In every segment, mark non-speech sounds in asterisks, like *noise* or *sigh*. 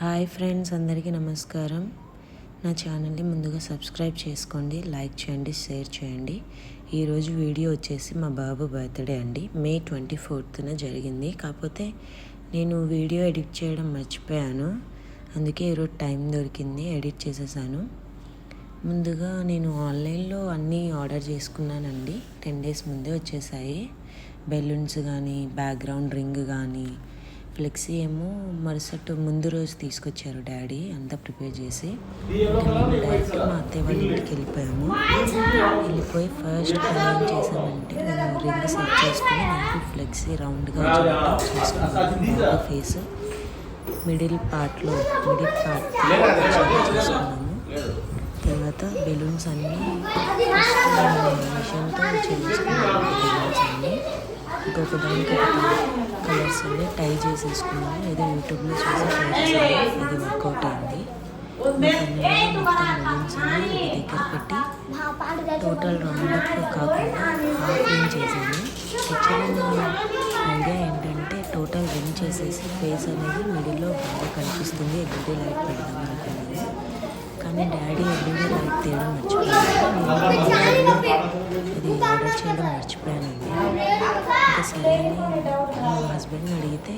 Hi friends అందరికీ నమస్కారం. నా ఛానల్ని ముందుగా సబ్స్క్రైబ్ చేసుకోండి లైక్ చేయండి షేర్ చేయండి. ఈరోజు వీడియో వచ్చేసి మా బాబు బర్త్డే అండి. మే ట్వంటీ ఫోర్త్న జరిగింది. కాకపోతే నేను వీడియో ఎడిట్ చేయడం మర్చిపోయాను. అందుకే ఈరోజు టైం దొరికింది ఎడిట్ చేసేసాను. ముందుగా నేను ఆన్లైన్లో అన్నీ ఆర్డర్ చేసుకున్నానండి. టెన్ డేస్ ముందే వచ్చేసాయి. బెలూన్స్ కానీ బ్యాక్గ్రౌండ్ రింగ్ కానీ ఫ్లెక్సీ ఏమో మరుసటి ముందు రోజు తీసుకొచ్చారు డాడీ అంతా ప్రిపేర్ చేసి. డైరెక్ట్ మా అత్తయ్య వాళ్ళ ఇంటికి వెళ్ళిపోయాము. వెళ్ళిపోయి ఫస్ట్ పని ఏం చేసామంటే మేము రింగ్ సెట్ చేసుకుని నాకు ఫ్లెక్సీ రౌండ్గా చేసుకున్నాము. ఫేస్. మిడిల్ పార్ట్లో మిడిల్ పార్ట్ చేసుకున్నాము. తర్వాత బెలూన్స్ అన్నీ మిషన్తో చేసుకున్నాము. బెలూన్స్ అన్నీ. ఇంకొక దానికి కలర్స్ అన్ని టై చేసేసుకున్నాము ఏదో యూట్యూబ్లో చూసి ట్రై చేసాము అది వర్కౌట్ అయింది. దగ్గర పెట్టి టోటల్ రౌండప్ కాకుండా హాఫ్ రింగ్ చేశాను. యాక్చువల్లీ ఐడియా ఏంటంటే టోటల్ రింగ్ చేసేసి ఫేస్ అనేది మిడిల్లో బాగా కనిపిస్తుంది. ఎల్ఈడి లైట్ పెడదాం అనుకున్నాను. కానీ డాడీ ఎల్ఈడి లైట్ తేయడం మర్చిపోయాను నేను ఇది ఆర్డర్ చేయడం మర్చిపోయానండి సరే మా హస్బెండ్ని అడిగితే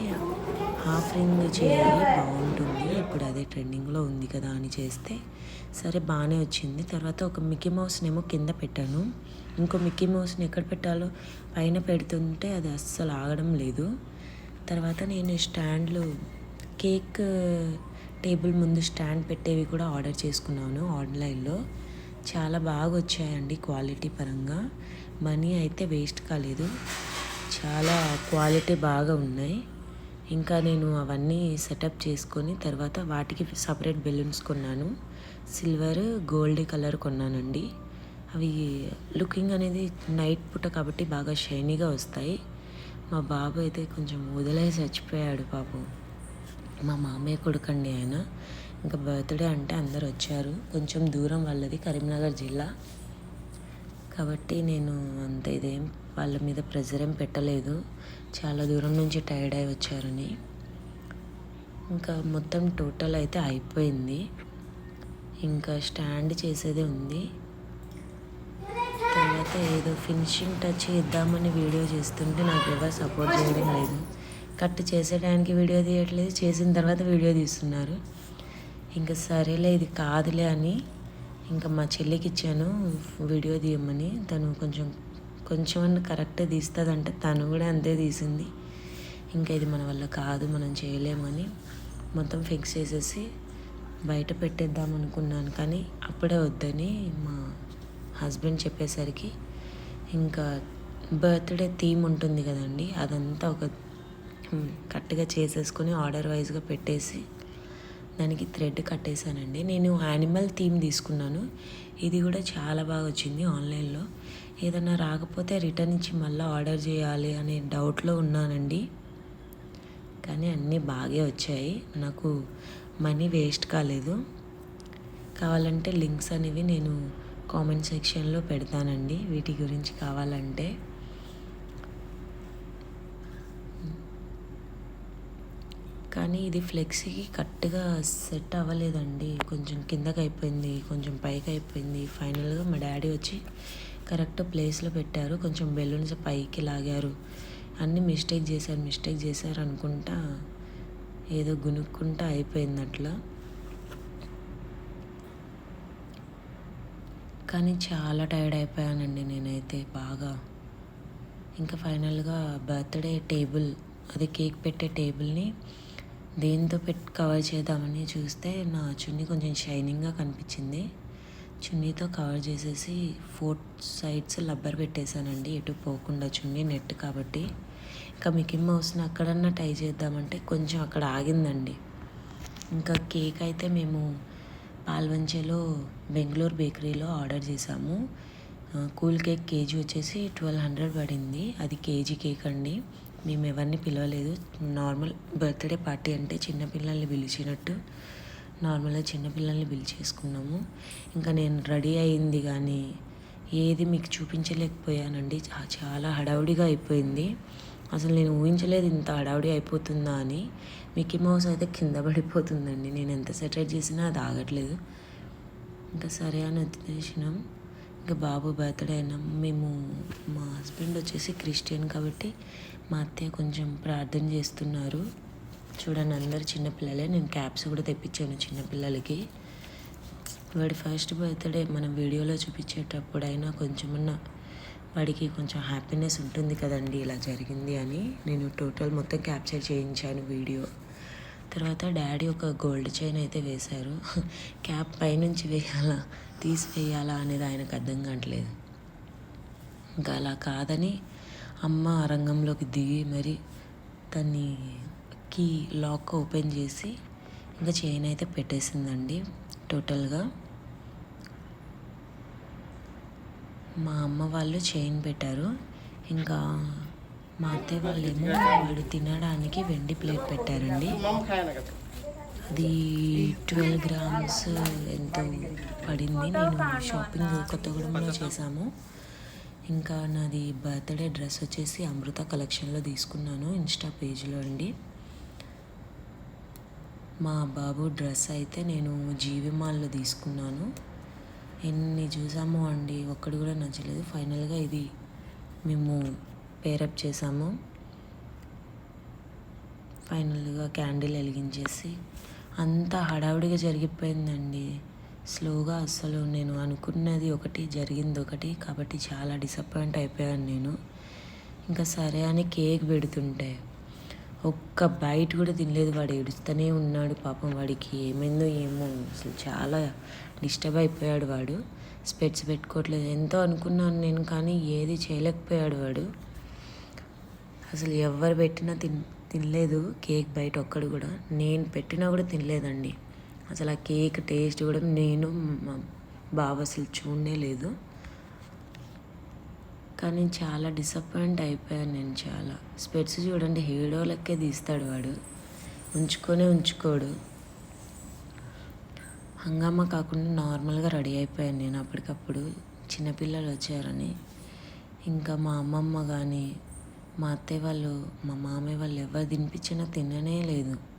హాఫ్ రింగ్ చేయాలి బాగుంటుంది. ఇప్పుడు అదే ట్రెండింగ్లో ఉంది కదా అని చేస్తే సరే బాగానే వచ్చింది. తర్వాత ఒక మిక్కీ మౌస్నేమో కింద పెట్టాను. ఇంకో మిక్కీ మౌస్ని ఎక్కడ పెట్టాలో పైన పెడుతుంటే అది అస్సలు ఆగడం లేదు. తర్వాత నేను స్టాండ్లు కేక్ టేబుల్ ముందు స్టాండ్ పెట్టేవి కూడా ఆర్డర్ చేసుకున్నాను ఆన్లైన్లో. చాలా బాగా వచ్చాయండి క్వాలిటీ పరంగా. మనీ అయితే వేస్ట్ కాలేదు. చాలా క్వాలిటీ బాగా ఉన్నాయి. ఇంకా నేను అవన్నీ సెటప్ చేసుకొని తర్వాత వాటికి సపరేట్ బెలూన్స్ కొన్నాను. సిల్వర్ గోల్డ్ కలర్ కొన్నానండి. అవి లుకింగ్ అనేది నైట్ పూట కాబట్టి బాగా షైనీగా వస్తాయి. మా బాబు అయితే కొంచెం వదిలే చచ్చిపోయాడు పాపం మా మామయ్య కొడుకండి ఆయన. ఇంకా బర్త్డే అంటే అందరు వచ్చారు. కొంచెం దూరం వాళ్ళది కరీంనగర్ జిల్లా. కాబట్టి నేను అంత ఇదేం వాళ్ళ మీద ప్రెజర్ ఏం పెట్టలేదు. చాలా దూరం నుంచి టైర్డ్ అయి వచ్చారని. ఇంకా మొత్తం టోటల్ అయితే అయిపోయింది. ఇంకా స్టాండ్ చేసేదే ఉంది. తర్వాత ఏదో ఫినిషింగ్ టచ్ ఇద్దామని వీడియో చేస్తుంటే నాకు ఎవరు సపోర్ట్ చేయడం లేదు. కట్ చేసేటానికి వీడియో తీయట్లేదు. చేసిన తర్వాత వీడియో తీస్తున్నారు. ఇంకా సరేలే ఇది కాదులే అని ఇంకా మా చెల్లికి ఇచ్చాను. వీడియో తీయమని తను కొంచెం కొంచెం కరెక్ట్ తీస్తుందంట తను కూడా అంతే తీసింది. ఇంకా ఇది మన వల్ల కాదు మనం చేయలేమని మొత్తం ఫిక్స్ చేసేసి బయట పెట్టేద్దాం అనుకున్నాను. కానీ అప్పుడే వద్దని మా హస్బెండ్ చెప్పేసరికి ఇంకా బర్త్డే థీమ్ ఉంటుంది కదండి అదంతా ఒక కరెక్ట్గా చేసేసుకొని ఆర్డర్ వైజ్గా పెట్టేసి దానికి థ్రెడ్ కట్టేశానండి. నేను యానిమల్ థీమ్ తీసుకున్నాను. ఇది కూడా చాలా బాగా వచ్చింది ఆన్లైన్లో. ఏదైనా రాకపోతే రిటర్న్ ఇచ్చి మళ్ళీ ఆర్డర్ చేయాలి అనే డౌట్లో ఉన్నానండి. కానీ అన్నీ బాగా వచ్చాయి. నాకు మనీ వేస్ట్ కాలేదు. కావాలంటే లింక్స్ అనేవి నేను కామెంట్ సెక్షన్లో పెడతానండి. వీటి గురించి కావాలంటే. కానీ ఇది ఫ్లెక్సీకి కరెక్ట్గా సెట్ అవ్వలేదండి. కొంచెం కిందకి అయిపోయింది కొంచెం పైకి అయిపోయింది. ఫైనల్గా మా డాడీ వచ్చి కరెక్ట్ ప్లేస్లో పెట్టారు. కొంచెం బెలూన్స్ పైకి లాగారు. అన్నీ మిస్టేక్ చేశారు మిస్టేక్ చేశారు అనుకుంటా ఏదో గునుక్కుంటా అయిపోయింది అట్లా కానీ చాలా టైర్డ్ అయిపోయానండి నేనైతే బాగా. ఇంకా ఫైనల్గా బర్త్డే టేబుల్ అది కేక్ పెట్టే టేబుల్ని దేంతో పెట్టి కవర్ చేద్దామని చూస్తే నా చున్నీ కొంచెం షైనింగ్గా కనిపించింది. చున్నీతో కవర్ చేసేసి ఫోర్ సైడ్స్ లబ్బర్ పెట్టేశానండి. ఎటు పోకుండా చున్నీ నెట్ కాబట్టి. ఇంకా మికీ మౌస్ని అక్కడన్నా ట్రై చేద్దామంటే కొంచెం అక్కడ ఆగిందండి. ఇంకా కేక్ అయితే మేము పాల్వంచెలో బెంగళూరు బేకరీలో ఆర్డర్ చేసాము కూల్ కేక్ కేజీ వచ్చేసి ట్వెల్వ్ హండ్రెడ్ పడింది. అది కేజీ కేక్ అండి. మేము ఎవరిని పిలవలేదు. నార్మల్ బర్త్డే పార్టీ అంటే చిన్నపిల్లల్ని పిలిచినట్టు నార్మల్గా చిన్నపిల్లల్ని పిలిచేసుకున్నాము. ఇంకా నేను రెడీ అయింది కానీ ఏది మీకు చూపించలేకపోయానండి. చాలా హడావుడిగా అయిపోయింది. అసలు నేను ఊహించలేదు ఇంత హడావుడి అయిపోతుందా అని. మిక్కీ మౌస్ అయితే కింద పడిపోతుందండి. నేను ఎంత సెటరేట్ చేసినా అది ఆగట్లేదు. ఇంకా సరే అని వదిలేసినాం. ఇంకా బాబు బర్త్డే అయినాం. మేము మా హస్బెండ్ వచ్చేసి క్రిస్టియన్ కాబట్టి మా అత్తయ్య కొంచెం ప్రార్థన చేస్తున్నారు. చూడండి అందరు చిన్నపిల్లలే నేను క్యాప్స్ కూడా తెప్పించాను చిన్నపిల్లలకి వాడి ఫస్ట్ బర్త్డే మనం వీడియోలో చూపించేటప్పుడైనా కొంచెమన్నా వాడికి కొంచెం హ్యాపీనెస్ ఉంటుంది కదండి ఇలా జరిగింది అని. నేను టోటల్ మొత్తం క్యాప్చర్ చేయించాను వీడియో. తర్వాత డాడీ ఒక గోల్డ్ చైన్ అయితే వేశారు. *laughs* క్యాప్ పైనుంచి వేయాలా తీసి వేయాలా అనేది ఆయనకు అర్థం కావట్లేదు. ఇంకా అలా కాదని అమ్మ రంగంలోకి దిగి మరి దాన్ని కీ లాక్ ఓపెన్ చేసి ఇంకా చైన్ అయితే పెట్టేసిందండి టోటల్గా. మా అమ్మ వాళ్ళు చైన్ పెట్టారు. ఇంకా మా అత్తయ్య వాళ్ళేమో వాడు తినడానికి వెండి ప్లేట్ పెట్టారండి. అది ట్వెల్వ్ గ్రామ్స్ ఎంతో పడింది. నేను షాపింగ్ కొత్తగూడెంలో చేశాము. ఇంకా నాది బర్త్డే డ్రెస్ వచ్చేసి అమృత కలెక్షన్లో తీసుకున్నాను ఇన్స్టా పేజ్లో అండి. మా బాబు డ్రెస్ అయితే నేను జీవి మాల్లో తీసుకున్నాను. ఎన్ని చూసామో అండి ఒక్కడు కూడా నచ్చలేదు. ఫైనల్గా ఇది మేము పేరప్ చేసాము. ఫైనల్గా క్యాండిల్ వెలిగించేసి అంతా హడావుడిగా జరిగిపోయిందండి. స్లోగా అసలు నేను అనుకున్నది ఒకటి జరిగింది ఒకటి కాబట్టి చాలా డిసప్పాయింట్ అయిపోయాను నేను. ఇంకా సరే అని కేక్ పెడుతుంటే ఒక్క బయట కూడా తినలేదు వాడు ఏడుస్తూనే ఉన్నాడు పాపం వాడికి. ఏమైందో ఏమో అసలు చాలా డిస్టర్బ్ అయిపోయాడు వాడు. స్పెట్స్ పెట్టుకోవట్లేదు. ఎంతో అనుకున్నాను నేను కానీ ఏది చేయలేకపోయాడు వాడు. అసలు ఎవరు పెట్టినా తిన్ తినలేదు కేక్ బయట ఒక్కడు కూడా. నేను పెట్టినా కూడా తినలేదండి. అసలు ఆ కేక్ టేస్ట్ కూడా నేను మా బావ అసలు చూడనే లేదు. కానీ చాలా డిసప్పాయింట్ అయిపోయాను నేను చాలా. స్పెట్స్ చూడండి హేడో లెక్కే తీస్తాడు వాడు. ఉంచుకొనే ఉంచుకోడు. హంగామా కాకుండా నార్మల్గా రెడీ అయిపోయాను నేను అప్పటికప్పుడు. చిన్నపిల్లలు వచ్చారని. ఇంకా మా అమ్మమ్మ కానీ మా అత్తయ్య వాళ్ళు మా మామయ్య వాళ్ళు ఎవరు తినిపించినా తిననే లేదు.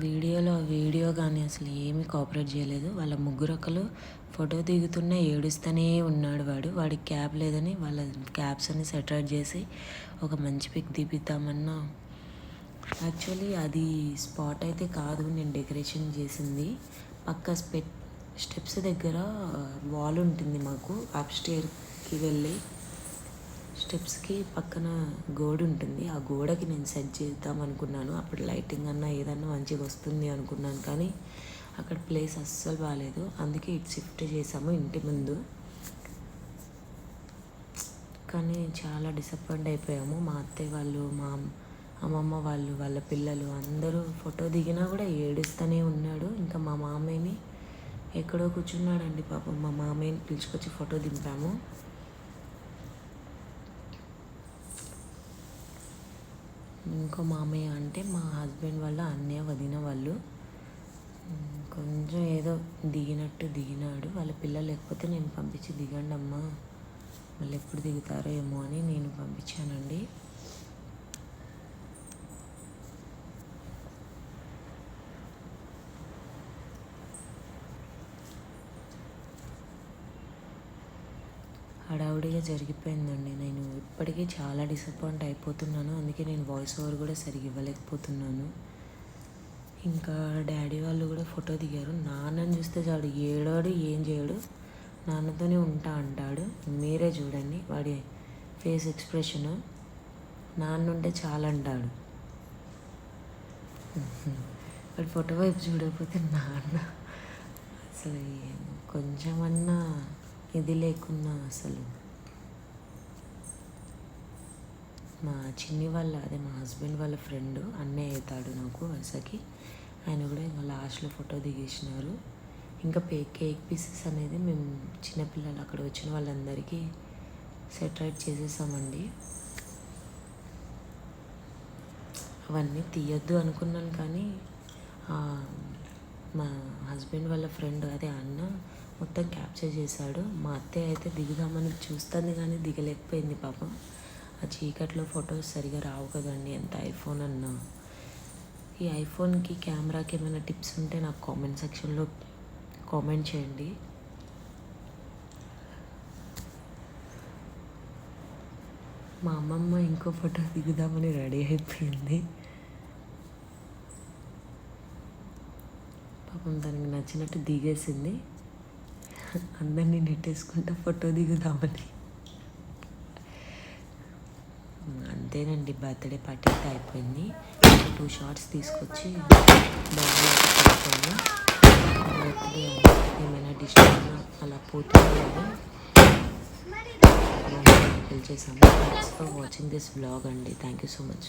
వీడియోలో వీడియో కానీ అసలు ఏమీ కోఆపరేట్ చేయలేదు. వాళ్ళ ముగ్గురు ఒకరు ఫోటో దిగుతున్నా ఏడుస్తూనే ఉన్నాడు వాడు. వాడికి క్యాబ్ లేదని వాళ్ళ క్యాబ్స్ అన్ని సెటరేట్ చేసి ఒక మంచి పిక్ దిపిద్దామన్నా యాక్చువల్లీ అది స్పాట్ అయితే కాదు నేను డెకరేషన్ చేసింది. పక్క స్పెట్ స్టెప్స్ దగ్గర వాల్ ఉంటుంది మాకు అప్ స్టేర్కి వెళ్ళి. స్టెప్స్కి పక్కన గోడ ఉంటుంది ఆ గోడకి నేను సెట్ చేద్దాం అనుకున్నాను. అప్పుడు లైటింగ్ అన్నా ఏదన్నా మంచిగా వస్తుంది అనుకున్నాను కానీ అక్కడ ప్లేస్ అస్సలు బాగాలేదు అందుకే ఇటు షిఫ్ట్ చేసాము ఇంటి ముందు. కానీ చాలా డిసప్పాయింట్ అయిపోయాము. మా అత్తయ్య వాళ్ళు మా అమ్మమ్మ వాళ్ళు వాళ్ళ పిల్లలు అందరూ ఫోటో దిగినా కూడా ఏడుస్తూనే ఉన్నాడు. ఇంకా మా మామయ్యని ఎక్కడో కూర్చున్నాడండి పాపం. మా మామయ్యని పిలుచుకొచ్చి ఫోటో దింపాము. ఇంకో మామయ్య అంటే మా హస్బెండ్ వాళ్ళ అన్నయ్య వదిన వాళ్ళు. కొంచెం ఏదో దిగినట్టు దిగినాడు. వాళ్ళ పిల్లలు లేకపోతే నేను పంపించి దిగండి అమ్మా మళ్ళీ ఎప్పుడు దిగుతారో ఏమో అని నేను పంపించానండి. హడావుడిగా జరిగిపోయిందండి. నేను ఇప్పటికీ చాలా డిసప్పాయింట్ అయిపోతున్నాను. అందుకే నేను వాయిస్ ఓవర్ కూడా సరిగ్గా ఇవ్వలేకపోతున్నాను. ఇంకా డాడీ వాళ్ళు కూడా ఫోటో దిగారు. నాన్నని చూస్తే చాడు ఏడాడు ఏం చేయడు. నాన్నతోనే ఉంటా అంటాడు. మీరే చూడండి వాడి ఫేస్ ఎక్స్ప్రెషన్ నాన్న ఉంటే చాలా అంటాడు. వాడి ఫోటో వైపు చూడకపోతే నాన్న అసలు కొంచెమన్నా ఇది లేకున్నా అసలు మా చిన్ని వాళ్ళ అదే మా హస్బెండ్ వాళ్ళ ఫ్రెండ్ అన్నయ్య అవుతాడు నాకు వరుసకి. ఆయన కూడా ఇంకా లాస్ట్లో ఫోటో దిగేసినారు. ఇంకా పే కేక్ పీసెస్ అనేది మేము చిన్నపిల్లలు అక్కడ వచ్చిన వాళ్ళందరికీ సెటరేట్ చేసేసామండి. అవన్నీ తీయొద్దు అనుకున్నాను కానీ మా హస్బెండ్ వాళ్ళ ఫ్రెండ్ అదే అన్న మొత్తం క్యాప్చర్ చేశాడు. మా అత్తయ్య అయితే దిగుదామని చూస్తుంది కానీ దిగలేకపోయింది పాపం. ఆ చీకట్లో ఫొటోస్ సరిగా రావు కదండి. ఎంత ఐఫోన్ అన్నా. ఈ ఐఫోన్కి కెమెరాకి ఏమైనా టిప్స్ ఉంటే నాకు కామెంట్ సెక్షన్లో కామెంట్ చేయండి. మా అమ్మమ్మ ఇంకో ఫోటో దిగుదామని రెడీ అయిపోయింది. పాపం తనకి నచ్చినట్టు దిగేసింది. అందరినీ నెట్టేసుకుంటా ఫోటో దిగుదామని. అంతేనండి బర్త్డే పార్టీ అయితే అయిపోయింది. టూ షార్ట్స్ తీసుకొచ్చి బ్యాగ్లో బర్త్డే ఏమైనా డిష్ అలా పోతుంది అని పిలిచేసాము thanks for watching this blog అండి. Thank you so much